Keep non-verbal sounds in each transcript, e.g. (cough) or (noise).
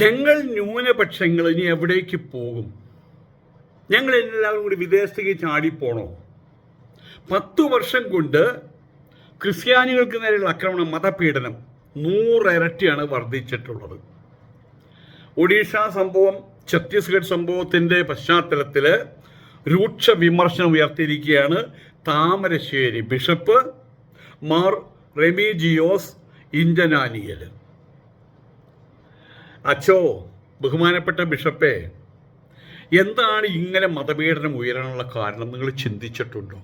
ഞങ്ങൾ ന്യൂനപക്ഷങ്ങൾ ഇനി എവിടേക്ക് പോകും? ഞങ്ങൾ എല്ലാവരും കൂടി വിദേശത്തേക്ക് ചാടിപ്പോണോ? പത്തു വർഷം കൊണ്ട് ക്രിസ്ത്യാനികൾക്ക് നേരെയുള്ള ആക്രമണം മതപീഡനം നൂറിരട്ടിയാണ് വർദ്ധിച്ചിട്ടുള്ളത്. ഒഡീഷ സംഭവം ഛത്തീസ്ഗഡ് സംഭവത്തിന്റെ പശ്ചാത്തലത്തിൽ രൂക്ഷ വിമർശനം ഉയർത്തിയിരിക്കുകയാണ് താമരശ്ശേരി ബിഷപ്പ് മാർ റെമിജിയോസ് ഇഞ്ചനാനിയൽ അച്ചോ ബഹുമാനപ്പെട്ട ബിഷപ്പേ എന്താണ് ഇങ്ങനെ മതപീഡനം ഉയരാനുള്ള കാരണം നിങ്ങൾ ചിന്തിച്ചിട്ടുണ്ടോ?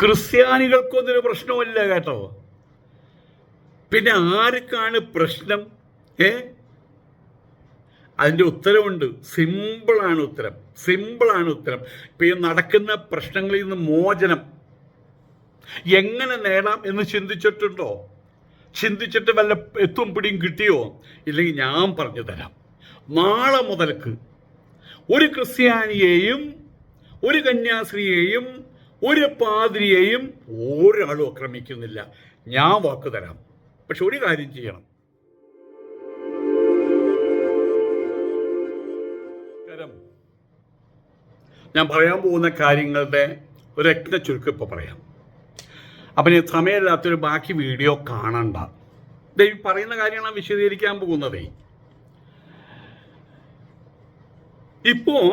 ക്രിസ്ത്യാനികൾക്കൊന്നൊരു പ്രശ്നമില്ല കേട്ടോ. പിന്നെ ആർക്കാണ് പ്രശ്നം? ഏ? അതിന്റെ ഉത്തരവുണ്ട്. സിമ്പിളാണ് ഉത്തരം. സിമ്പിളാണ് ഉത്തരം. ഇപ്പം ഈ നടക്കുന്ന പ്രശ്നങ്ങളിൽ നിന്ന് മോചനം എങ്ങനെ നേടാം എന്ന് ചിന്തിച്ചിട്ടുണ്ടോ? ചിന്തിച്ചിട്ട് വല്ല എത്തും പിടിയും കിട്ടിയോ? ഇല്ലെങ്കിൽ ഞാൻ പറഞ്ഞു തരാം. നാളെ മുതൽക്ക് ഒരു ക്രിസ്ത്യാനിയെയും ഒരു കന്യാസ്ത്രീയെയും ഒരു പാതിരിയെയും ഒരാളും ആക്രമിക്കുന്നില്ല. ഞാൻ വാക്ക് തരാം. പക്ഷെ ഒരു കാര്യം ചെയ്യണം. ഞാൻ പറയാൻ പോകുന്ന കാര്യങ്ങളുടെ ഒരു രത്ന ചുരുക്കം ഇപ്പോൾ പറയാം. അപ്പം ഇനി സമയമില്ലാത്തൊരു ബാക്കി വീഡിയോ കാണണ്ട. ദൈവം പറയുന്ന കാര്യങ്ങളാണ് വിശദീകരിക്കാൻ പോകുന്നതേ. ഇപ്പോൾ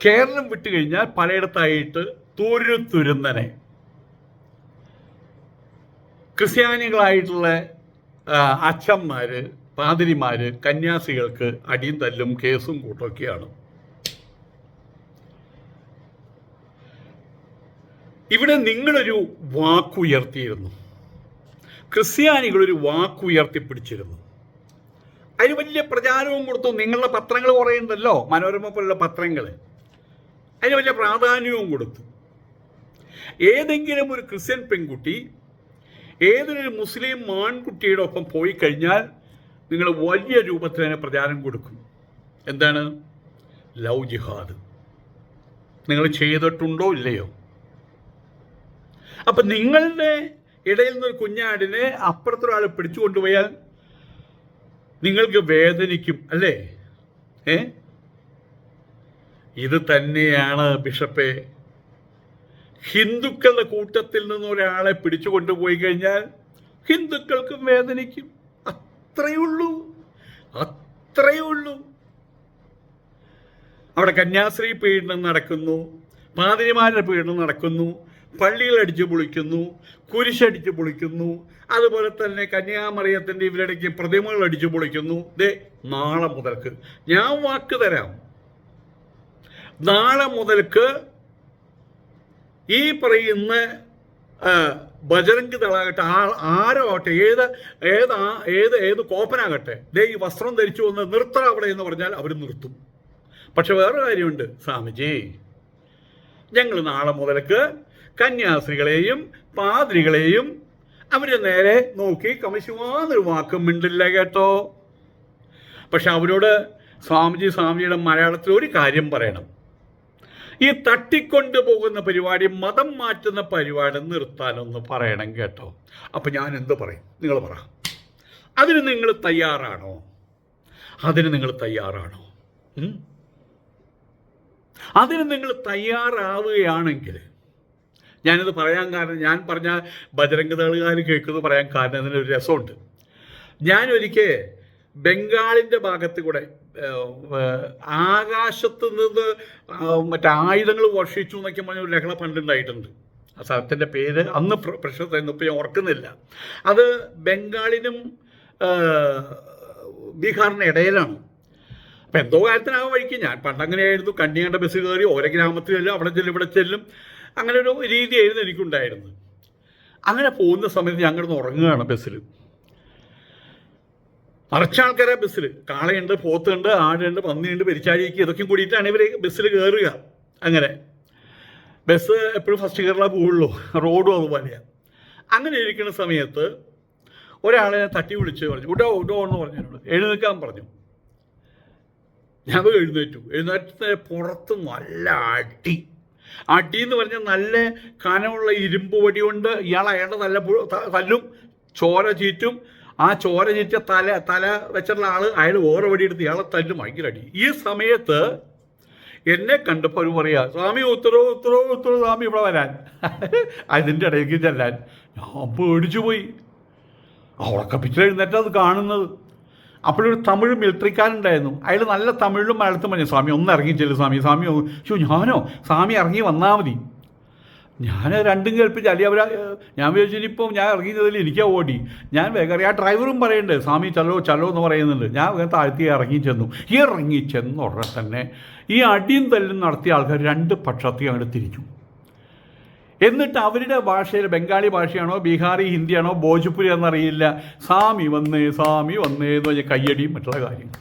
കേരളം വിട്ടു കഴിഞ്ഞാൽ പലയിടത്തായിട്ട് തുരുതുരുന്നനെ ക്രിസ്ത്യാനികളായിട്ടുള്ള അച്ഛന്മാർ പാതിരിമാര് കന്യാസികൾക്ക് അടിയും തല്ലും കേസും കൂട്ടൊക്കെയാണ്. ഇവിടെ നിങ്ങളൊരു വാക്കുയർത്തിയിരുന്നു. ക്രിസ്ത്യാനികളൊരു വാക്കുയർത്തിപ്പിടിച്ചിരുന്നു. അതിന് വലിയ പ്രചാരവും കൊടുത്തു. നിങ്ങളുടെ പത്രങ്ങൾ കുറേ ഉണ്ടല്ലോ മനോരമ പോലുള്ള പത്രങ്ങൾ അതിന് വലിയ പ്രാധാന്യവും കൊടുത്തു. ഏതെങ്കിലും ഒരു ക്രിസ്ത്യൻ പെൺകുട്ടി ഏതൊരു മുസ്ലിം ആൺകുട്ടിയുടെ ഒപ്പം പോയി കഴിഞ്ഞാൽ നിങ്ങൾ വലിയ രൂപത്തിൽ അതിന് പ്രചാരം കൊടുക്കും. എന്താണ്? Love jihad. നിങ്ങൾ ചെയ്തിട്ടുണ്ടോ ഇല്ലയോ? അപ്പം നിങ്ങളുടെ ഇടയിൽ ഒരു കുഞ്ഞാടിനെ അപ്പുറത്തൊരാൾ പിടിച്ചു കൊണ്ടുപോയാൽ നിങ്ങൾക്ക് വേദനിക്കും അല്ലേ? ഏ? ഇത് തന്നെയാണ് ബിഷപ്പെ. ഹിന്ദുക്കളുടെ കൂട്ടത്തിൽ നിന്ന് ഒരാളെ പിടിച്ചു കൊണ്ടുപോയി കഴിഞ്ഞാൽ ഹിന്ദുക്കൾക്കും വേദനിക്കും. അത്രയേ ഉള്ളൂ. അത്രയേ ഉള്ളൂ. അവിടെ കന്യാസ്ത്രീ പീഡനം നടക്കുന്നു പാതിരിമാരുടെ പീഡനം നടക്കുന്നു. പള്ളികൾ അടിച്ചു പൊളിക്കുന്നു കുരിശടിച്ചു പൊളിക്കുന്നു അതുപോലെ തന്നെ കന്യാമറിയത്തിന്റെ ഇവരിടയ്ക്ക് പ്രതിമകൾ അടിച്ചു പൊളിക്കുന്നു. ദേ നാളെ മുതൽക്ക് ഞാൻ വാക്ക് തരാം. നാളെ മുതൽക്ക് ഈ പറയുന്ന ബജരംഗ് ദളാകട്ടെ ആ ആരോ ഏത് ഏത് ഏത് ഏത് കോപ്പനാകട്ടെ ദേ ഈ വസ്ത്രം ധരിച്ചു വന്ന് നിർത്തണം അവിടെ എന്ന് പറഞ്ഞാൽ അവർ നിർത്തും. പക്ഷെ വേറെ കാര്യമുണ്ട് സ്വാമിജി. ഞങ്ങൾ നാളെ മുതൽക്ക് കന്യാസ്ത്രീകളെയും പാതിരികളെയും അവരെ നേരെ നോക്കി കമിശുവാന്നൊരു വാക്കും മിണ്ടില്ല കേട്ടോ. പക്ഷെ അവരോട് സ്വാമിജി സ്വാമിജിയുടെ മലയാളത്തിൽ ഒരു കാര്യം പറയണം. ഈ തട്ടിക്കൊണ്ടു പോകുന്ന പരിപാടി മതം മാറ്റുന്ന പരിപാടി നിർത്താനൊന്ന് പറയണം കേട്ടോ. അപ്പം ഞാൻ എന്ത് പറയും? നിങ്ങൾ പറ. അതിന് നിങ്ങൾ തയ്യാറാണോ? അതിന് നിങ്ങൾ തയ്യാറാണോ? അതിന് നിങ്ങൾ തയ്യാറാവുകയാണെങ്കിൽ ഞാനിത് പറയാൻ കാരണം ഞാൻ പറഞ്ഞ ബജരംഗ് ദളുകാർ കേൾക്കുന്നത് പറയാൻ കാരണം അതിനൊരു രസമുണ്ട്. ഞാനൊരിക്കൽ ബംഗാളിന്റെ ഭാഗത്ത് കൂടെ ആകാശത്ത് നിന്ന് മറ്റേ ആയുധങ്ങൾ വർഷിച്ചു എന്നൊക്കെ പറഞ്ഞ ഒരു ലഹള പണ്ടുണ്ടായിട്ടുണ്ട് ആ സ്ഥലത്തിന്റെ പേര് അന്ന് പ്ര- പ്രശസ്തമായിരുന്നു ഇപ്പോൾ ഞാൻ ഓർക്കുന്നില്ല. അത് ബംഗാളിനും ബീഹാറിന് ഇടയിലാണ്. അപ്പം എന്തോ കാര്യത്തിനാകും വഴിക്ക്. ഞാൻ പണ്ടങ്ങനെയായിരുന്നു കണ്ണിയാണ്ട ബസ് കയറി ഓരോ ഗ്രാമത്തിൽ ചെല്ലും അവിടെ ചെല്ലും ഇവിടെ ചെല്ലും. അങ്ങനെ ഒരു രീതിയായിരുന്നു എനിക്കുണ്ടായിരുന്നത്. അങ്ങനെ പോകുന്ന സമയത്ത് കിടന്ന് ഉറങ്ങുകയാണ് ബസ്സിൽ. നിറച്ച ആൾക്കാരെ ബസ്സിൽ. കാളയുണ്ട് പോത്തുണ്ട് ആടുണ്ട് പന്നിയുണ്ട് പെരിച്ചാഴിക്ക് ഇതൊക്കെയും കൂടിയിട്ടാണ് ഇവർ ബസ്സിൽ കയറുക. അങ്ങനെ. ബസ് എപ്പോഴും ഫസ്റ്റ് കയറുള്ള പോവുള്ളൂ. റോഡും അതുപോലെയാണ് അങ്ങനെ ഇരിക്കുന്ന സമയത്ത് ഒരാളെ തട്ടി വിളിച്ച് പറഞ്ഞു ഉടോ ഉടോ എന്ന് പറഞ്ഞു എഴുന്നേൽക്കാൻ പറഞ്ഞു. ഞാൻ എഴുന്നേറ്റു. എഴുന്നേറ്റത്തിന് പുറത്ത് നല്ല അടി. അടി എന്ന് പറഞ്ഞാൽ നല്ല കനമുള്ള ഇരുമ്പ് വടി കൊണ്ട് ഇയാൾ അയാളുടെ നല്ല തല്ലും ചോര ചീറ്റും. ആ ചോര ചീറ്റ തല തല വെച്ചിട്ടുള്ള ആൾ അയാൾ ഓരോ വടി എടുത്ത് ഇയാളെ തല്ലും. ഭയങ്കര അടി. ഈ സമയത്ത് എന്നെ കണ്ടപ്പോൾ അവർ പറയാ സ്വാമി ഉത്തരവ് ഉത്തരവ് ഉത്തരവ് സ്വാമി ഇവിടെ വരാൻ. (laughs) അതിന്റെ ഇടയ്ക്ക് ചെല്ലാൻ ഞാൻ പേടിച്ചു പോയി. അവളൊക്കെ പിച്ചർ എഴുന്നേറ്റത് കാണുന്നത്. അപ്പോഴൊരു തമിഴ് മിലിറ്ററിക്കാരുണ്ടായിരുന്നു അയാൾ നല്ല തമിഴിലും മലയാളത്തും പറഞ്ഞു സ്വാമി ഒന്ന് ഇറങ്ങി ചെല്ലു സ്വാമി സ്വാമി ഷോ ഞാനോ? സ്വാമി ഇറങ്ങി വന്നാൽ മതി. ഞാൻ രണ്ടും കേൾപ്പിച്ച് അല്ലെങ്കിൽ അവർ ഞാൻ വിചാരിച്ചിപ്പോൾ ഞാൻ ഇറങ്ങിയതിൽ എനിക്കാ ഓടി. ഞാൻ വേഗം ആ ഡ്രൈവറും പറയുന്നുണ്ട് സ്വാമി ചലോ ചലോ എന്ന് പറയുന്നുണ്ട്. ഞാൻ വേഗം താഴ്ത്തി ഇറങ്ങി ചെന്നു. ഇറങ്ങി ചെന്ന ഉടനെ തന്നെ ഈ അടിയും തല്ലും നടത്തിയ ആൾക്കാർ രണ്ട് പക്ഷത്തേക്ക് അങ്ങോട്ട് തിരിച്ചു എന്നിട്ട് അവരുടെ ഭാഷയിൽ ബംഗാളി ഭാഷയാണോ ബീഹാറി ഹിന്ദിയാണോ ഭോജ്പുരി എന്നറിയില്ല. സ്വാമി വന്നേ സ്വാമി വന്നേ എന്ന് പറഞ്ഞ കയ്യടിയും മറ്റുള്ള കാര്യങ്ങൾ.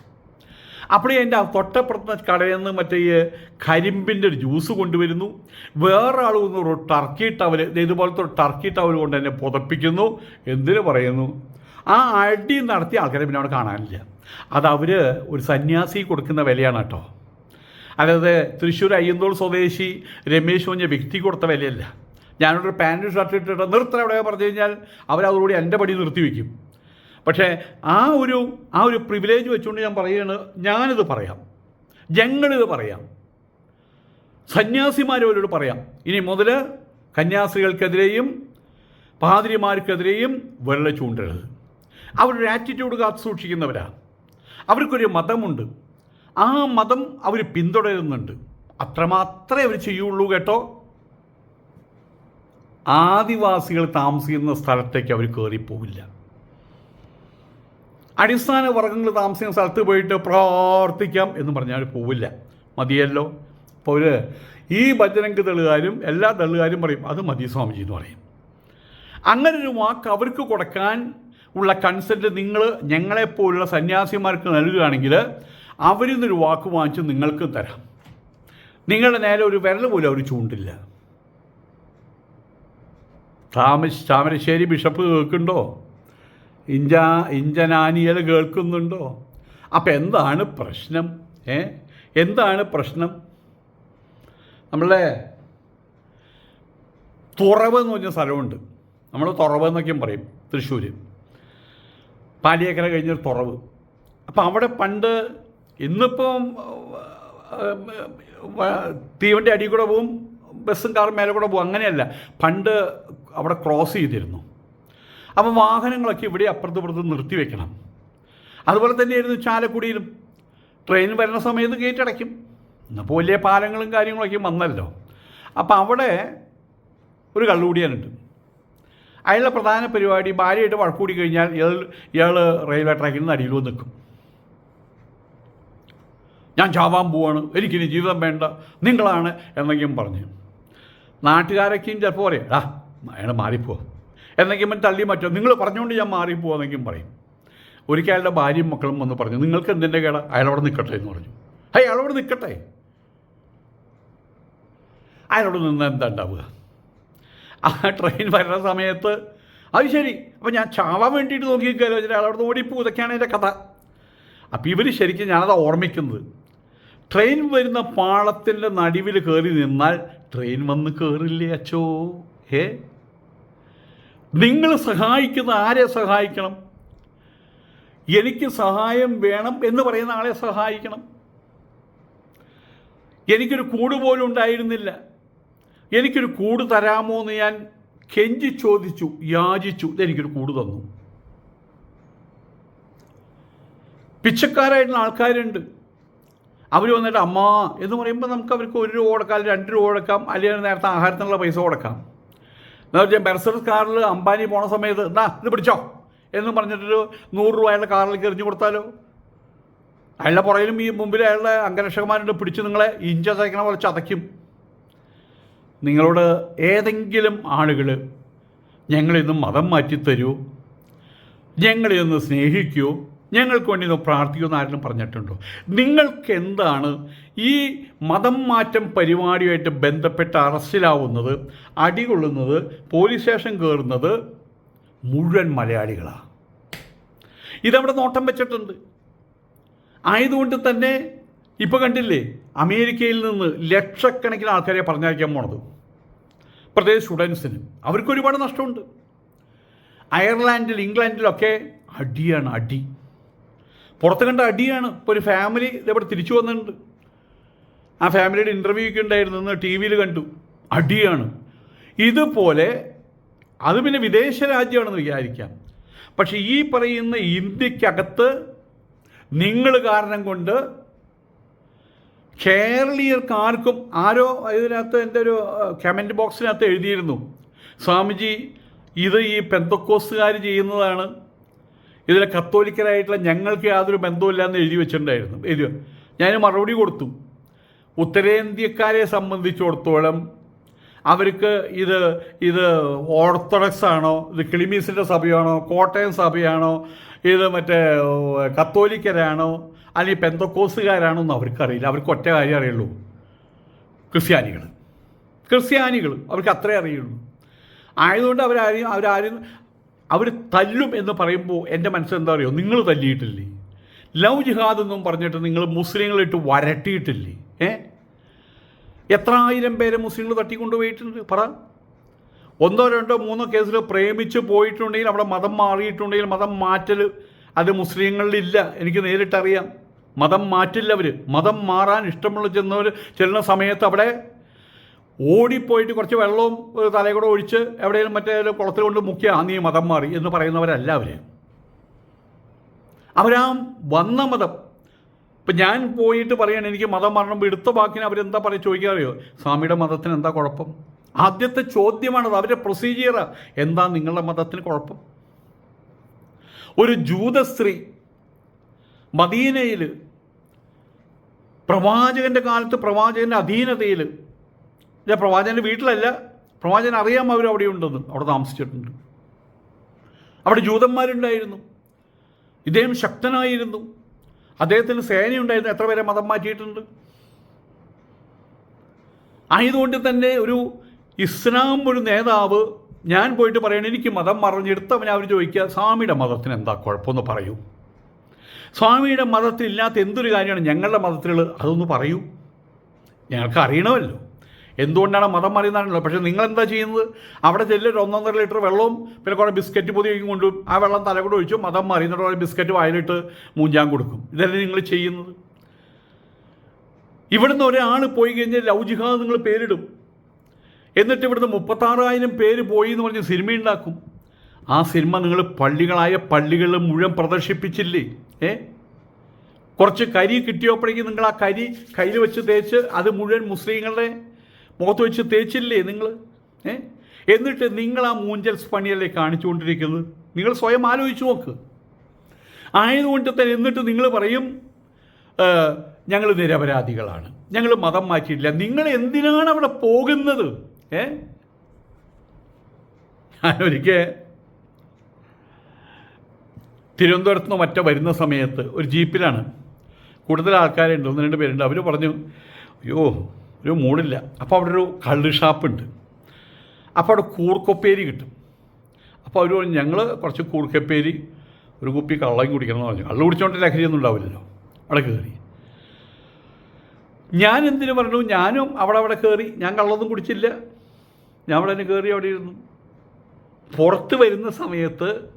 അപ്പോഴേ എന്റെ തൊട്ടപ്പുറത്ത് കടയിൽ നിന്ന് മറ്റേ ഈ കരിമ്പിന്റെ ഒരു ജ്യൂസ് കൊണ്ടുവരുന്നു. വേറെ ആൾ ഒരു ടർക്കി ടവൽ ഇതുപോലത്തെ ഒരു ടർക്കി ടവൽ കൊണ്ട് എന്നെ പുതപ്പിക്കുന്നു എന്തിനു പറയുന്നു. ആ അടി നടത്തിയ ആൾക്കാരെ പിന്നെ അവിടെ കാണാനില്ല. അത് അവർ ഒരു സന്യാസി കൊടുക്കുന്ന വിലയാണ് കേട്ടോ. അതായത് തൃശ്ശൂർ അയ്യന്തോൾ സ്വദേശി രമേശ് പറഞ്ഞ വ്യക്തി കൊടുത്ത വിലയല്ല. ഞാനൊരു പാന്റും ഷർട്ട് ഇട്ടിട്ട് നിർത്തണം എവിടെ പറഞ്ഞു കഴിഞ്ഞാൽ അവരതോടുകൂടി എന്റെ പടി നിർത്തിവെക്കും പക്ഷേ ആ ഒരു ആ ഒരു പ്രിവിലേജ് വെച്ചുകൊണ്ട് ഞാൻ പറയുകയാണ് ഞാനിത് പറയാം. ഞങ്ങളിത് പറയാം. സന്യാസിമാരോട് പറയാം. ഇനി മുതൽ കന്യാസ്ത്രീകൾക്കെതിരെയും പാതിരിമാർക്കെതിരെയും വെള്ള ചൂണ്ടരുത്. അവരൊരു ആറ്റിറ്റ്യൂഡ് കാത്തു സൂക്ഷിക്കുന്നവരാണ് അവർക്കൊരു മതമുണ്ട്. ആ മതം അവർ പിന്തുടരുന്നുണ്ട്. അത്രമാത്രമേ അവർ ചെയ്യുള്ളൂ കേട്ടോ. ആദിവാസികൾ താമസിക്കുന്ന സ്ഥലത്തേക്ക് അവർ കയറിപ്പോവില്ല അടിസ്ഥാന വർഗങ്ങൾ താമസിക്കുന്ന സ്ഥലത്ത് പോയിട്ട് പ്രാർത്ഥിക്കാം എന്ന് പറഞ്ഞാൽ പോവില്ല. മതിയല്ലോ? അപ്പോൾ അവർ ഈ ഭജനങ്ക് തെളുകാരും എല്ലാ തെളുകാരും പറയും അത് മതി സ്വാമിജി എന്ന് പറയും. അങ്ങനെ ഒരു വാക്ക് അവർക്ക് കൊടുക്കാൻ ഉള്ള കൺസെന്റ് നിങ്ങൾ ഞങ്ങളെപ്പോലുള്ള സന്യാസിമാർക്ക് നൽകുകയാണെങ്കിൽ അവരിൽ നിന്നൊരു വാക്ക് വാങ്ങിച്ച് നിങ്ങൾക്ക് തരാം. നിങ്ങളുടെ നേരെ ഒരു വിരൽ പോലും അവർ ചൂണ്ടില്ല. താമശ് താമരശ്ശേരി ബിഷപ്പ് കേൾക്കുന്നുണ്ടോ? ഇഞ്ച ഇഞ്ചനാനിയൽ കേൾക്കുന്നുണ്ടോ? അപ്പം എന്താണ് പ്രശ്നം? ഏ? എന്താണ് പ്രശ്നം? നമ്മളെ തുറവ് എന്ന് പറഞ്ഞ സ്ഥലമുണ്ട്. നമ്മൾ തുറവ് എന്നൊക്കെയും പറയും തൃശ്ശൂർ പാലിയേക്കര കഴിഞ്ഞൊരു തുറവ്. അപ്പം അവിടെ പണ്ട് ഇന്നിപ്പം തീവണ്ടി അടിയിൽ കൂടെ പോവും ബസ്സും കാറും മേലെ കൂടെ പോകും അങ്ങനെയല്ല. പണ്ട് അവിടെ ക്രോസ് ചെയ്തിരുന്നു. അപ്പം വാഹനങ്ങളൊക്കെ ഇവിടെ അപ്പുറത്ത് ഇപ്പുറത്ത് നിർത്തി വെക്കണം. അതുപോലെ തന്നെയായിരുന്നു ചാലക്കുടിയിലും. ട്രെയിൻ വരുന്ന സമയത്ത് ഗേറ്റ് അടയ്ക്കും. ഇന്നിപ്പോൾ വലിയ പാലങ്ങളും കാര്യങ്ങളൊക്കെ വന്നല്ലോ. അപ്പോൾ അവിടെ ഒരു കള്ളുകൂടിയാനുണ്ട്. അയാളുടെ പ്രധാന പരിപാടി ഭാര്യയായിട്ട് വഴക്കൂടി കഴിഞ്ഞാൽ ഇയാൾ ഇയാൾ റെയിൽവേ ട്രാക്കിൽ നിന്ന് അടിയിൽ വന്ന് നിൽക്കും. ഞാൻ ചാവാൻ പോവാണ്. എനിക്കിനി ജീവിതം വേണ്ട. നിങ്ങളാണ് എന്നൊക്കെയും പറഞ്ഞു. നാട്ടുകാരൊക്കെയും ചിലപ്പോൾ പറയും അയാൾ മാറിപ്പോ ഇവൻ തള്ളി മാറ്റോ. നിങ്ങൾ പറഞ്ഞുകൊണ്ട് ഞാൻ മാറിപ്പോവാന്നെങ്കിലും പറയും. ഒരിക്കൽ അയാളുടെ ഭാര്യയും മക്കളും വന്ന് പറഞ്ഞു നിങ്ങൾക്ക് എന്തിന്റെ കേട? അയാളവിടെ നിൽക്കട്ടെ എന്ന് പറഞ്ഞു. ഹൈ അയാളവിടെ നിൽക്കട്ടെ അയാളോട് നിന്ന് എന്താ ഉണ്ടാവുക? ആ ട്രെയിൻ വരുന്ന സമയത്ത് അത് ശരി അപ്പോൾ ഞാൻ ചാവാൻ വേണ്ടിയിട്ട് നോക്കി കയറി വെച്ചാൽ അയാളവിടെ ഓടിപ്പോ ഇതൊക്കെയാണ് എന്റെ കഥ. അപ്പം ഇവർ ശരിക്കും ഞാനത് ഓർമ്മിക്കുന്നത്. ട്രെയിൻ വരുന്ന പാളത്തിന്റെ നടുവിൽ കയറി നിന്നാൽ ട്രെയിൻ വന്ന് കയറില്ലേ അച്ചോ? ഏ? നിങ്ങൾ സഹായിക്കുന്ന ആരെ സഹായിക്കണം? എനിക്ക് സഹായം വേണം എന്ന് പറയുന്ന ആളെ സഹായിക്കണം. എനിക്കൊരു കൂട് പോലും ഉണ്ടായിരുന്നില്ല. എനിക്കൊരു കൂട് തരാമോ എന്ന് ഞാൻ കെഞ്ചി ചോദിച്ചു യാചിച്ചു. എനിക്കൊരു കൂട് തന്നു. പിച്ചക്കാരായിട്ടുള്ള ആൾക്കാരുണ്ട്. അവർ വന്നിട്ട് അമ്മ എന്ന് പറയുമ്പോൾ നമുക്ക് അവർക്ക് ഒരു രൂപ കൊടുക്കാം രണ്ട് രൂപ കൊടുക്കാം അല്ലെങ്കിൽ നേരത്തെ ആഹാരത്തിനുള്ള പൈസ കൊടുക്കാം. എന്താ വെച്ചാൽ മെർസഡസ് കാറിൽ അംബാനി പോണ സമയത്ത് എന്നാ ഇത് പിടിച്ചോ എന്ന് പറഞ്ഞിട്ടൊരു നൂറ് രൂപ അയാളുടെ കാറിലേക്ക് എറിഞ്ഞു കൊടുത്താലോ? അയാളുടെ പുറകിലും ഈ മുമ്പിൽ അയാളുടെ അംഗരക്ഷകന്മാരുണ്ട് പിടിച്ച് നിങ്ങളെ ഇഞ്ച സഹിക്കണ പോലെ ചതയ്ക്കും. നിങ്ങളോട് ഏതെങ്കിലും ആളുകൾ ഞങ്ങളിന്ന് മതം മാറ്റിത്തരൂ ഞങ്ങളിന്ന് സ്നേഹിക്കൂ ഞങ്ങൾക്ക് വേണ്ടി ഒന്ന് പ്രാർത്ഥിക്കുമെന്ന് ആരെങ്കിലും പറഞ്ഞിട്ടുണ്ടോ? നിങ്ങൾക്ക് എന്താണ് ഈ മതം മാറ്റം പരിപാടിയുമായിട്ട് ബന്ധപ്പെട്ട് അറസ്റ്റിലാവുന്നത് അടികൊള്ളുന്നത് പോലീസ് സ്റ്റേഷൻ കയറുന്നത് മുഴുവൻ മലയാളികളാണ് ഇതവിടെ നോട്ടം വെച്ചിട്ടുണ്ട്. ആയതുകൊണ്ട് തന്നെ ഇപ്പോൾ കണ്ടില്ലേ അമേരിക്കയിൽ നിന്ന് ലക്ഷക്കണക്കിന് ആൾക്കാരെ പറഞ്ഞയക്കാൻ പോണത്. പ്രത്യേകിച്ച് സ്റ്റുഡൻസിന്. അവർക്ക് ഒരുപാട് നഷ്ടമുണ്ട്. അയർലാൻഡിൽ ഇംഗ്ലണ്ടിലൊക്കെ അടിയാണ് അടി. പുറത്ത് കണ്ട അടിയാണ്. ഇപ്പോൾ ഒരു ഫാമിലി ഇതേപോലെ തിരിച്ചു വന്നിട്ടുണ്ട്. ആ ഫാമിലിയുടെ ഇന്റർവ്യൂ ഒക്കെ ഉണ്ടായിരുന്നു. എന്ന് ടി വിയിൽ കണ്ടു. അടിയാണ്. ഇതുപോലെ അത് പിന്നെ വിദേശ രാജ്യമാണെന്ന് വിചാരിക്കാം. പക്ഷേ ഈ പറയുന്ന ഇന്ത്യക്കകത്ത് നിങ്ങൾ കാരണം കൊണ്ട് കേരളീയർക്ക് ആർക്കും ആരോ ഇതിനകത്ത് എന്റെ ഒരു കമന്റ് ബോക്സിനകത്ത് എഴുതിയിരുന്നു. സ്വാമിജി ഇത് ഈ പെന്തക്കോസുകാർ ചെയ്യുന്നതാണ്. ഇതിലെ കത്തോലിക്കരായിട്ടുള്ള ഞങ്ങൾക്ക് യാതൊരു ബന്ധവുമില്ല എന്ന് എഴുതി വെച്ചിട്ടുണ്ടായിരുന്നു. എഴുതി. ഞാൻ മറുപടി കൊടുത്തു. ഉത്തരേന്ത്യക്കാരെ സംബന്ധിച്ചിടത്തോളം അവർക്ക് ഇത് ഇത് ഓർത്തഡോക്സ് ആണോ ഇത് കിളിമീസിന്റെ സഭയാണോ കോട്ടയം സഭയാണോ ഇത് മറ്റേ കത്തോലിക്കരാണോ അല്ലെങ്കിൽ പെന്തക്കോസുകാരാണോ എന്ന് അവർക്കറിയില്ല. അവർക്ക് ഒറ്റ കാര്യം അറിയുള്ളൂ. ക്രിസ്ത്യാനികൾ ക്രിസ്ത്യാനികൾ അവർക്ക് അത്രേ അറിയുള്ളൂ. ആയതുകൊണ്ട് അവരാരും അവരാരും അവർ തല്ലും എന്ന് പറയുമ്പോൾ എന്റെ മനസ്സിൽ എന്താ അറിയോ? നിങ്ങൾ തല്ലിയിട്ടില്ലേ? ലവ് ജിഹാദ് എന്നും പറഞ്ഞിട്ട് നിങ്ങൾ മുസ്ലിങ്ങളിട്ട് വരട്ടിയിട്ടില്ലേ? ഏ? എത്ര ആയിരം പേരെ മുസ്ലിങ്ങൾ തട്ടിക്കൊണ്ടുപോയിട്ടുണ്ട് പറ. ഒന്നോ രണ്ടോ മൂന്നോ കേസിൽ പ്രേമിച്ച് പോയിട്ടുണ്ടെങ്കിൽ അവിടെ മതം മാറിയിട്ടുണ്ടെങ്കിൽ മതം മാറ്റൽ അത് മുസ്ലിങ്ങളിലില്ല. എനിക്ക് നേരിട്ടറിയാം. മതം മാറ്റില്ല അവർ മതം മാറാൻ ഇഷ്ടമുള്ള ചെന്നവർ ചെല്ലുന്ന സമയത്ത് അവിടെ ഓടിപ്പോയിട്ട് കുറച്ച് വെള്ളവും തലയിൽ കൂടെ ഒഴിച്ച് എവിടെയെങ്കിലും മറ്റേ കുളത്തിൽ കൊണ്ട് മുക്കിയ ആ നീ മതം മാറി എന്ന് പറയുന്നവരല്ല അവർ അവരാ വന്ന മതം. ഇപ്പം ഞാൻ പോയിട്ട് പറയാണ് എനിക്ക് മതം മാറണം. എടുത്ത വാക്കിന് അവരെന്താ പറയുക ചോദിക്കുക അറിയോ? സ്വാമിയുടെ മതത്തിന് എന്താ കുഴപ്പം? ആദ്യത്തെ ചോദ്യമാണത് അവരുടെ പ്രൊസീജിയർ എന്താ നിങ്ങളുടെ മതത്തിന് കുഴപ്പം? ഒരു ജൂത സ്ത്രീ മദീനയിൽ പ്രവാചകന്റെ കാലത്ത് പ്രവാചകന്റെ അധീനതയിൽ ഞാൻ പ്രവാചകന്റെ വീട്ടിലല്ല. പ്രവാചകൻ അറിയാം അവർ അവിടെ ഉണ്ടെന്ന്. അവിടെ താമസിച്ചിട്ടുണ്ട്. അവിടെ ജൂതന്മാരുണ്ടായിരുന്നു. ഇദ്ദേഹം ശക്തനായിരുന്നു. അദ്ദേഹത്തിന് സേനയുണ്ടായിരുന്നു. എത്ര പേരെ മതം മാറ്റിയിട്ടുണ്ട്? ആയതുകൊണ്ട് തന്നെ ഒരു ഇസ്ലാം ഒരു നേതാവ് ഞാൻ പോയിട്ട് പറയണം എനിക്ക് മതം മറിഞ്ഞെടുത്തവനെ അവർ ചോദിക്കുക സ്വാമിയുടെ മതത്തിന് എന്താ കുഴപ്പമെന്ന് പറയൂ. സ്വാമിയുടെ മതത്തിൽ ഇല്ലാത്ത എന്തൊരു കാര്യമാണ് ഞങ്ങളുടെ മതത്തിലുള്ളത്? അതൊന്ന് പറയൂ. ഞങ്ങൾക്ക് അറിയണമല്ലോ. എന്തുകൊണ്ടാണ് മതം മാറിയെന്നാണല്ലോ. പക്ഷേ നിങ്ങൾ എന്താ ചെയ്യുന്നത്? അവിടെ ചെല്ലൊരു ഒന്നൊന്നര ലിറ്റർ വെള്ളവും പിന്നെ കുറേ ബിസ്ക്കറ്റ് പൊതിയൊക്കെ കൊണ്ടും ആ വെള്ളം തലകൂടെ ഒഴിച്ചു മതം മാറി എന്നിട്ട് കുറേ ബിസ്ക്കറ്റ് വായിലിട്ട് മൂഞ്ചാൻ കൊടുക്കും. ഇതല്ലേ നിങ്ങൾ ചെയ്യുന്നത്? ഇവിടുന്ന് ഒരാൾ പോയി കഴിഞ്ഞാൽ ലവ് ജിഹാദ് നിങ്ങൾ പേരിടും. എന്നിട്ട് ഇവിടുന്ന് മുപ്പത്താറായിരം പേര് പോയി എന്ന് പറഞ്ഞ് സിനിമ ഉണ്ടാക്കും. ആ സിനിമ നിങ്ങൾ പള്ളികളായ പള്ളികളിൽ മുഴുവൻ പ്രദർശിപ്പിച്ചില്ലേ? ഏ? കുറച്ച് കരി കിട്ടിയപ്പോഴേക്കും നിങ്ങൾ ആ കരി കയ്യിൽ വെച്ച് തേച്ച് അത് മുഴുവൻ മുസ്ലിങ്ങളുടെ മുഖത്ത് വെച്ച് തേച്ചില്ലേ നിങ്ങൾ ഏ? എന്നിട്ട് നിങ്ങൾ ആ മൂഞ്ചൽ പണിയല്ലേ കാണിച്ചുകൊണ്ടിരിക്കുന്നത്? നിങ്ങൾ സ്വയം ആലോചിച്ച് നോക്ക്. ആയതുകൊണ്ട് തന്നെ എന്നിട്ട് നിങ്ങൾ പറയും ഞങ്ങൾ നിരപരാധികളാണ്. ഞങ്ങൾ മതം മാറ്റിയിട്ടില്ല. നിങ്ങൾ എന്തിനാണ് അവിടെ പോകുന്നത്? ഏ? ഞാനൊരിക്കൽ തിരുവനന്തപുരത്ത് നിന്ന് മറ്റോ വരുന്ന സമയത്ത് ഒരു ജീപ്പിലാണ്. കൂടുതൽ ആൾക്കാരുണ്ട്. ഒന്ന് രണ്ട് പേരുണ്ട്. അവർ പറഞ്ഞു അയ്യോ ഒരു മൂടില്ല. അപ്പോൾ അവിടെ ഒരു കള്ള് ഷാപ്പുണ്ട്. അപ്പോൾ അവിടെ കൂർക്കൊപ്പേരി കിട്ടും. അപ്പോൾ അവർ പറഞ്ഞു ഞങ്ങൾ കുറച്ച് കൂർക്കപ്പേരി ഒരു കുപ്പി കള്ളം കുടിക്കണം എന്ന് പറഞ്ഞു. കള്ള് കുടിച്ചോണ്ട് ലഹരിയൊന്നും ഉണ്ടാവില്ലല്ലോ. അവിടെ കയറി ഞാൻ എന്തിനു പറഞ്ഞു ഞാനും അവിടെ അവിടെ കയറി ഞാൻ കള്ളൊന്നും കുടിച്ചില്ല. ഞാൻ അവിടെ തന്നെ കയറി അവിടെ ഇരുന്നു. പുറത്ത് വരുന്ന സമയത്ത്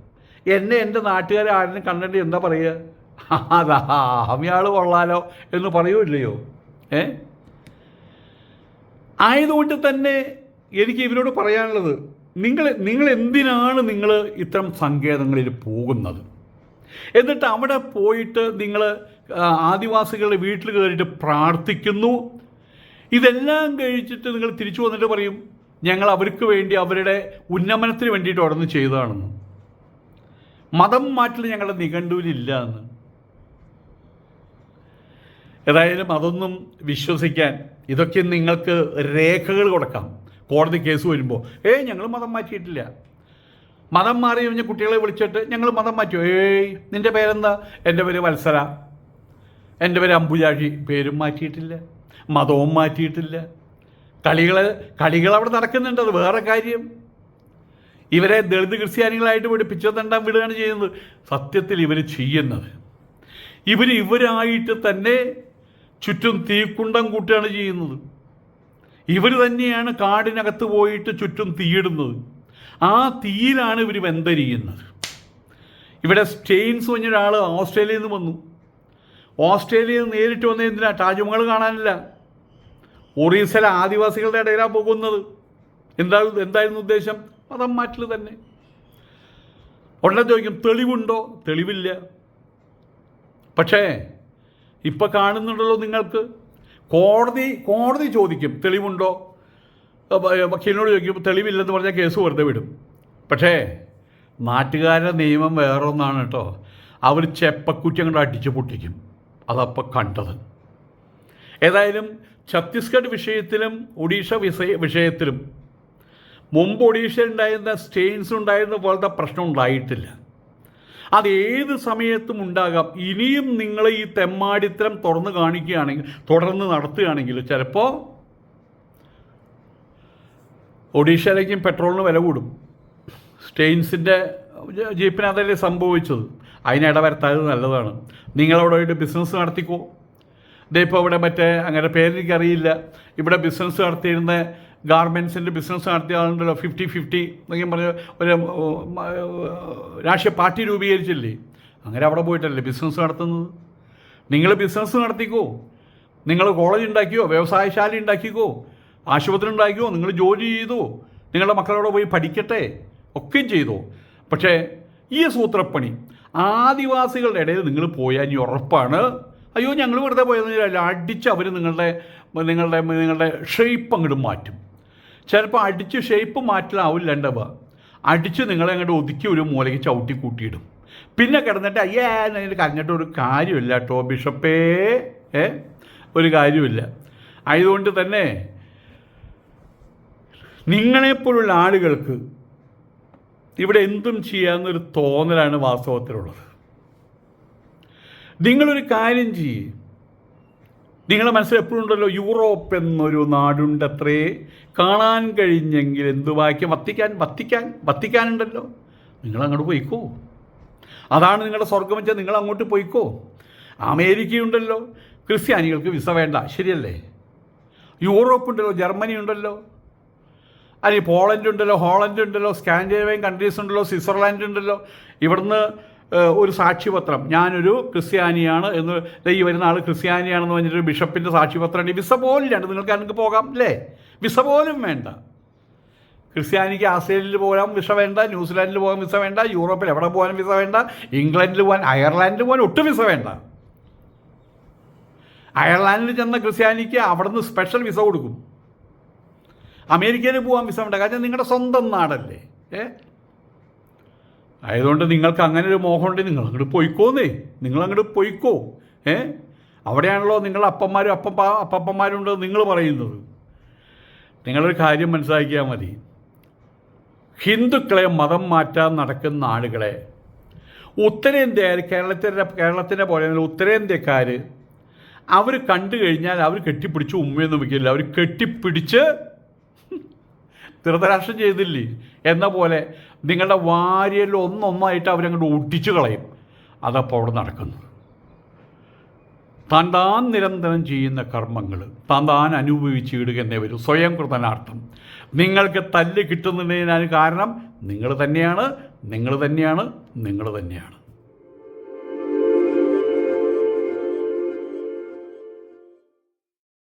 എന്നെ എന്റെ നാട്ടുകാരെ ആരും കണ്ടിട്ട് എന്താ പറയുക? അതാ അമ്മയാൾ കൊള്ളാലോ എന്ന് പറയുമില്ലയോ ഏ? ആയതുകൊണ്ട് തന്നെ എനിക്ക് ഇവരോട് പറയാനുള്ളത് നിങ്ങൾ നിങ്ങൾ എന്തിനാണ് നിങ്ങൾ ഇത്തരം സങ്കേതങ്ങളിൽ പോകുന്നത്? എന്നിട്ട് അവിടെ പോയിട്ട് നിങ്ങൾ ആദിവാസികളുടെ വീട്ടിൽ കയറിയിട്ട് പ്രാർത്ഥിക്കുന്നു. ഇതെല്ലാം കഴിച്ചിട്ട് നിങ്ങൾ തിരിച്ചു വന്നിട്ട് പറയും ഞങ്ങൾ അവർക്ക് വേണ്ടി അവരുടെ ഉന്നമനത്തിന് വേണ്ടിയിട്ട് അവിടെ ചെയ്തതാണെന്ന്. മതം മാറ്റൽ ഞങ്ങളുടെ നിഘണ്ടുവിലില്ല എന്ന്. ഏതായാലും അതൊന്നും വിശ്വസിക്കാൻ ഇതൊക്കെ നിങ്ങൾക്ക് രേഖകൾ കൊടുക്കാം. കോടതി കേസ് വരുമ്പോൾ ഏയ് ഞങ്ങൾ മതം മാറ്റിയിട്ടില്ല. മതം മാറി കഴിഞ്ഞ കുട്ടികളെ വിളിച്ചിട്ട് ഞങ്ങൾ മതം മാറ്റി. ഏയ് നിന്റെ പേരെന്താ? എന്റെ പേര് വത്സര എന്റെ പേര് അമ്പുചാഴി പേരും മാറ്റിയിട്ടില്ല. മതവും മാറ്റിയിട്ടില്ല. കളികൾ കളികൾ അവിടെ നടക്കുന്നുണ്ട്. അത് വേറെ കാര്യം. ഇവരെ ദളിത് ക്രിസ്ത്യാനികളായിട്ട് വിട്ട് പിച്ചത്തണ്ടാൻ വിടുകയാണ് ചെയ്യുന്നത്. സത്യത്തിൽ ഇവർ ചെയ്യുന്നത്. ഇവർ ഇവരായിട്ട് തന്നെ ചുറ്റും തീക്കുണ്ടം കൂട്ടുകയാണ് ചെയ്യുന്നത്. ഇവർ തന്നെയാണ് കാടിനകത്ത് പോയിട്ട് ചുറ്റും തീയിടുന്നത്. ആ തീയിലാണ് ഇവർ വെന്തരിയുന്നത്. ഇവിടെ സ്റ്റെയിൻസ് പറഞ്ഞൊരാൾ ഓസ്ട്രേലിയയിൽ നിന്ന് വന്നു. ഓസ്ട്രേലിയയിൽ നിന്ന് നേരിട്ട് വന്ന എന്തിനാ? താജ്മഹൽ കാണാനില്ല. ഒറീസയിലെ ആദിവാസികളുടെ ഇടയിലാണ് പോകുന്നത്. എന്താ എന്തായിരുന്നു ഉദ്ദേശം? മതം മാറ്റൽ തന്നെ. ഉടനെ ചോദിക്കും തെളിവുണ്ടോ? തെളിവില്ല. പക്ഷേ ഇപ്പം കാണുന്നുണ്ടല്ലോ നിങ്ങൾക്ക്. കോടതി കോടതി ചോദിക്കും തെളിവുണ്ടോ? വക്കീലിനോട് ചോദിക്കും തെളിവില്ലെന്ന് പറഞ്ഞാൽ കേസ് വെറുതെ വിടും. പക്ഷേ നാട്ടുകാരുടെ നിയമം വേറൊന്നാണ് കേട്ടോ. അവർ ചെപ്പക്കുറ്റി അങ്ങോട്ട് അടിച്ചു പൊട്ടിക്കും. അതപ്പോൾ കണ്ടത്. ഏതായാലും ഛത്തീസ്ഗഡ് വിഷയത്തിലും ഒഡീഷ വിഷയ വിഷയത്തിലും മുമ്പ് ഉണ്ടായിരുന്ന സ്റ്റെയിൻസ് ഉണ്ടായിരുന്ന പോലത്തെ പ്രശ്നം ഉണ്ടായിട്ടില്ല. അത് ഏത് സമയത്തും ഉണ്ടാകാം. ഇനിയും നിങ്ങൾ ഈ തെമ്മാടിത്തരം തുറന്ന് കാണിക്കുകയാണെങ്കിൽ തുടർന്ന് നടത്തുകയാണെങ്കിൽ ചിലപ്പോൾ ഒഡീഷയിലേക്കും പെട്രോളിന് വില കൂടും. സ്റ്റെയിൻസിന്റെ ജീപ്പിന് സംഭവിച്ചത്? അതിനിട വരുത്താതെ നല്ലതാണ്. നിങ്ങളവിടെ പോയിട്ട് ബിസിനസ് നടത്തിക്കോ. ഇതേ ഇപ്പോൾ ഇവിടെ മറ്റേ അങ്ങനെ പേരെനിക്കറിയില്ല. ഇവിടെ ബിസിനസ് നടത്തിയിരുന്ന ഗാർമെൻസിന്റെ ബിസിനസ് നടത്തിയ ആളുണ്ടല്ലോ ഫിഫ്റ്റി ഫിഫ്റ്റി എന്നൊക്കെ പറഞ്ഞ് ഒരു രാഷ്ട്രീയ പാർട്ടി രൂപീകരിച്ചില്ലേ? അങ്ങനെ അവിടെ പോയിട്ടല്ലേ ബിസിനസ് നടത്തുന്നത്? നിങ്ങൾ ബിസിനസ് നടത്തിക്കോ? നിങ്ങൾ കോളേജ് ഉണ്ടാക്കിയോ? വ്യവസായശാല ഉണ്ടാക്കിക്കോ? ആശുപത്രി ഉണ്ടാക്കിയോ? നിങ്ങൾ ജോലി ചെയ്തോ? നിങ്ങളുടെ മക്കളവിടെ പോയി പഠിക്കട്ടെ? ഒക്കെയും ചെയ്തോ? പക്ഷേ ഈ സൂത്രപ്പണി ആദിവാസികളുടെ ഇടയിൽ നിങ്ങൾ പോയാൽ ഇനി ഉറപ്പാണ്. അയ്യോ ഞങ്ങൾ വെറുതെ പോയതെന്ന് അടിച്ച് അവർ നിങ്ങളുടെ നിങ്ങളുടെ നിങ്ങളുടെ ഷേപ്പ് അങ്ങോട്ട് മാറ്റും. ചിലപ്പോൾ അടിച്ച് ഷേപ്പ് മാറ്റലാവില്ല ഉണ്ടാവുക അടിച്ച് നിങ്ങളെ അങ്ങോട്ട് ഒതുക്കി ഒരു മൂലയ്ക്ക് ചവിട്ടി കൂട്ടിയിടും. പിന്നെ കിടന്നിട്ട് അയ്യേ അതിൽ കരഞ്ഞിട്ട് ഒരു കാര്യമില്ല കേട്ടോ ബിഷപ്പേ. ഏ? ഒരു കാര്യമില്ല. ആയതുകൊണ്ട് തന്നെ നിങ്ങളെപ്പോലുള്ള ആളുകൾക്ക് ഇവിടെ എന്തും ചെയ്യാവുന്നൊരു തോന്നലാണ് വാസ്തവത്തിലുള്ളത്. നിങ്ങളൊരു കാര്യം ചെയ്യേ. നിങ്ങളുടെ മനസ്സിൽ എപ്പോഴും ഉണ്ടല്ലോ യൂറോപ്പ് എന്നൊരു നാടുണ്ടത്രേ. കാണാൻ കഴിഞ്ഞെങ്കിൽ എന്ത് വായിക്കാം? വത്തിക്കാൻ വത്തിക്കാൻ വത്തിക്കാനുണ്ടല്ലോ. നിങ്ങൾ അങ്ങോട്ട് പോയിക്കോ. അതാണ് നിങ്ങളുടെ സ്വർഗം വെച്ചാൽ നിങ്ങൾ അങ്ങോട്ട് പോയിക്കോ. അമേരിക്കയുണ്ടല്ലോ. ക്രിസ്ത്യാനികൾക്ക് വിസ വേണ്ട. ശരിയല്ലേ? യൂറോപ്പ് ഉണ്ടല്ലോ ജർമ്മനി ഉണ്ടല്ലോ അല്ലെങ്കിൽ പോളണ്ട് ഉണ്ടല്ലോ ഹോളണ്ട് ഉണ്ടല്ലോ സ്കാൻഡിനേവിയൻ കൺട്രീസ് ഉണ്ടല്ലോ സ്വിറ്റ്സർലാൻഡ് ഉണ്ടല്ലോ ഇവിടുന്ന് ഒരു സാക്ഷിപത്രം. ഞാനൊരു ക്രിസ്ത്യാനിയാണ് എന്ന് ഈ വരുന്ന ആൾ ക്രിസ്ത്യാനിയാണെന്ന് പറഞ്ഞിട്ട് ബിഷപ്പിന്റെ സാക്ഷിപത്രം ഉണ്ട്. വിസ പോലും രണ്ട് നിങ്ങൾക്ക് അതിനൊക്കെ പോകാം അല്ലേ? വിസ പോലും വേണ്ട. ക്രിസ്ത്യാനിക്ക് ആസ്ട്രേലിയയിൽ പോകാൻ വിസ വേണ്ട ന്യൂസിലാൻഡിൽ പോകാൻ വിസ വേണ്ട യൂറോപ്പിൽ എവിടെ പോകാൻ വിസ വേണ്ട ഇംഗ്ലണ്ടിൽ പോകാൻ അയർലാൻഡിൽ പോകാൻ ഒട്ടും വിസ വേണ്ട. അയർലാൻഡിൽ ചെന്ന ക്രിസ്ത്യാനിക്ക് അവിടുന്ന് സ്പെഷ്യൽ വിസ കൊടുക്കും. അമേരിക്കയിൽ പോകാൻ വിസ വേണ്ട. കാരണം നിങ്ങളുടെ സ്വന്തം നാടല്ലേ? ഏ? ആയതുകൊണ്ട് നിങ്ങൾക്ക് അങ്ങനെ ഒരു മോഹമുണ്ടെങ്കിൽ നിങ്ങൾ അങ്ങോട്ട് പോയിക്കോന്നേ. നിങ്ങൾ അങ്ങോട്ട് പോയിക്കോ. ഏ? അവിടെയാണല്ലോ നിങ്ങളുടെ അപ്പന്മാരും അപ്പം ഉണ്ട് നിങ്ങൾ പറയുന്നത്. നിങ്ങളൊരു കാര്യം മനസ്സിലാക്കിയാൽ മതി. ഹിന്ദുക്കളെ മതം മാറ്റാൻ നടക്കുന്ന ആളുകളെ ഉത്തരേന്ത്യക്കാർ കേരളത്തിന്റെ കേരളത്തിന്റെ പോലെ ഉത്തരേന്ത്യക്കാർ അവർ കണ്ടു കഴിഞ്ഞാൽ അവർ കെട്ടിപ്പിടിച്ച് ഉമ്മയൊന്നും വയ്ക്കില്ല. അവർ കെട്ടിപ്പിടിച്ച് (laughs) ധൃതരാഷ്ട്രം ചെയ്തില്ലേ? എന്ന പോലെ നിങ്ങളുടെ വാരിയൽ ഒന്നൊന്നായിട്ട് അവരങ്ങോട്ട് ഒട്ടിച്ചു കളയും. അതപ്പോൾ അവിടെ നടക്കുന്നു. താൻ താൻ നിരന്തരം ചെയ്യുന്ന കർമ്മങ്ങൾ താൻ താൻ അനുഭവിച്ചിടുക എന്നേ വരും. സ്വയം കൃതനാർത്ഥം. നിങ്ങൾക്ക് തല്ല് കിട്ടുന്നതിന് കാരണം നിങ്ങൾ തന്നെയാണ് നിങ്ങൾ തന്നെയാണ് നിങ്ങൾ തന്നെയാണ്.